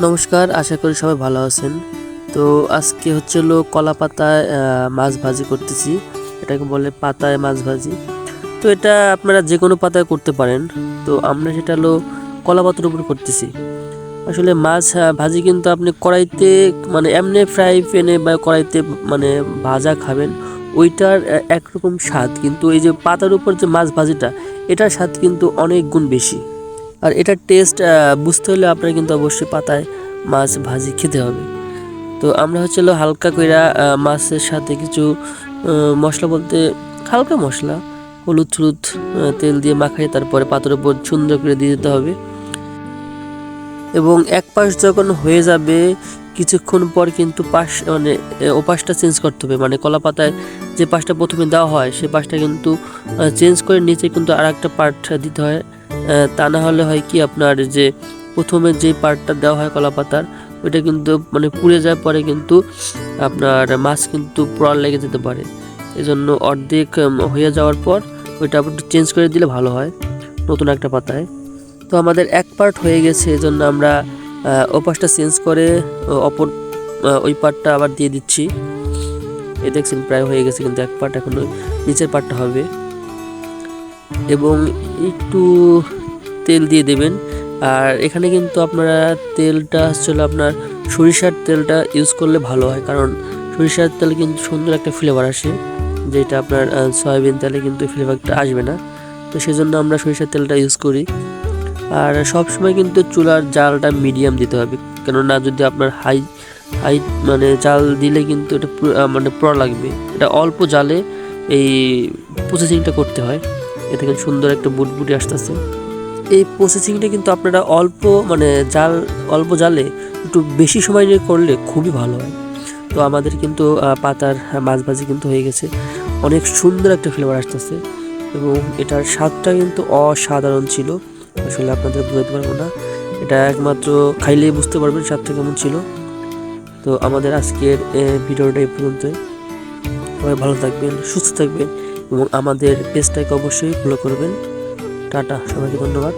নমস্কার, আশা করি সবাই ভালো আছেন। তো আজকে হচ্ছে হলো কলা পাতায় মাছ ভাজি করতেছি। এটাকে বলে পাতায় মাছ ভাজি। তো এটা আপনারা যে কোনো পাতায় করতে পারেন। তো আমরা সেটা হলো কলা পাতার উপর করতেছি। আসলে মাছ ভাজি কিন্তু আপনি কড়াইতে মানে এমনি ফ্রাই প্যানে বা কড়াইতে মানে ভাজা খাবেন। ওইটার একরকম স্বাদ। কিন্তু এই যে পাতার উপর যে মাছ ভাজিটা, এটার স্বাদ কিন্তু অনেক গুণ বেশি। আর এটার টেস্ট বুঝতে হলে আপনার কিন্তু অবশ্যই পাতায় মাছ ভাজি খেতে হবে। তো আমরা হচ্ছে হলো হালকা কইরা মাছের সাথে কিছু মশলা বলতে হালকা মশলা, হলুদ হলুদ তেল দিয়ে মাখাই তারপরে পাতার উপর সুন্দর করে দিয়ে দিতে হবে। এবং এক পাশ যখন হয়ে যাবে, কিছুক্ষণ পর কিন্তু পাশ মানে ও পাশটা চেঞ্জ করতে হবে। মানে কলা পাতায় যে পাশটা প্রথমে দেওয়া হয়, সে পাশটা কিন্তু চেঞ্জ করে নিচে কিন্তু আর একটা পার্ট দিতে হয়। তা না হলে হয় কি আপনার যে প্রথমে যে পার্টটা দেওয়া হয় কলা পাতার ওইটা কিন্তু মানে পুড়ে যাওয়ার পরে কিন্তু আপনার মাছ কিন্তু পোড়ার লেগে যেতে পারে। এজন্য অর্ধেক হয়ে যাওয়ার পর ওইটা একটু চেঞ্জ করে দিলে ভালো হয় নতুন একটা পাতায়। তো আমাদের এক পার্ট হয়ে গেছে এজন্য আমরা আহ, ও পাশটা চেঞ্জ করে অপর ওই পার্টটা আবার দিয়ে দিচ্ছি। এ দেখছেন প্রায় হয়ে গেছে কিন্তু এক পার্ট এখন নিচের পার্টটা হবে। এবং একটু তেল দিয়ে দেবেন। আর এখানে কিন্তু আপনারা তেলটা আসলে আপনার সরিষার তেলটা ইউজ করলে ভালো হয়। কারণ সরিষার তেলে কিন্তু সুন্দর একটা ফ্লেভার আসে, যেটা আপনার সয়াবিন তেলে কিন্তু ফ্লেভারটা আসবে না। তো সেজন্য আমরা সরিষার তেলটা ইউজ করি। আর সব সময় কিন্তু চুলার জালটা মিডিয়াম দিতে হবে। কেননা যদি আপনার হাই হাই মানে জাল দিলে কিন্তু এটা মানে পোড়া লাগবে। এটা অল্প জালে এই প্রসেসিংটা করতে হয়। এ থেকে সুন্দর একটা বুটবুটি আসতেছে। এই প্রসেসিংটা কিন্তু আপনারা অল্প মানে জাল, অল্প জালে একটু বেশি সময় নিয়ে করলে খুবই ভালো হয়। তো আমাদের কিন্তু পাতার মাছ ভাজি কিন্তু হয়ে গেছে। অনেক সুন্দর একটা ফ্লেভার আসতেছে এবং এটার স্বাদটা কিন্তু অসাধারণ ছিল। আসলে আপনাদের বোঝাতে পারব না। এটা একমাত্র খাইলেই বুঝতে পারবেন স্বাদটা কেমন ছিল। তো আমাদের আজকের ভিডিওটা এই পর্যন্তই। সবাই ভালো থাকবেন, সুস্থ থাকবেন এবং আমাদের পেজটাকে অবশ্যই ফলো করবেন। টাটা সবাইকে ধন্যবাদ।